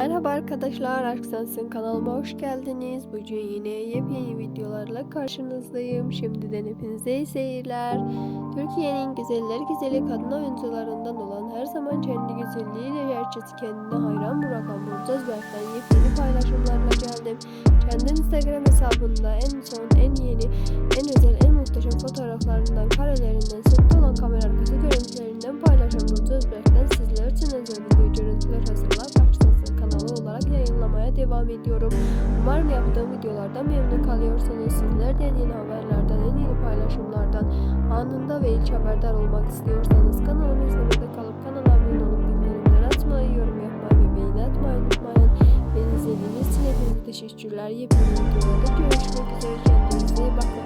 Merhaba arkadaşlar, Aşk Sensin kanalıma hoş geldiniz. Bugün yine yepyeni videolarla karşınızdayım. Şimdiden hepinize iyi seyirler. Türkiye'nin güzeller güzeli kadın oyuncularından olan her zaman kendi güzelliğiyle herkesi kendine hayran bırakan Burcu Özberk'ten yepyeni paylaşımlarla geldim. Kendi Instagram hesabında en son, en yeni, en özel, en muhteşem fotoğraflarından, karelerinden, sette olan kamera arkası görüntülerinden devam ediyorum. Umarım yaptığım videolardan memnun kalıyorsanız sizler de en yeni haberlerden, en yeni paylaşımlardan anında ve ilk haberdar olmak istiyorsanız kanalımı izlemede kalıp kanala abone olup bildirimleri açmayı, yorum yapmayı ve beğeni atmayı unutmayın. Beni izlediğiniz için hepinize teşekkürler. Yepyeni videolarda görüşmek üzere. Kendinize iyi bakın.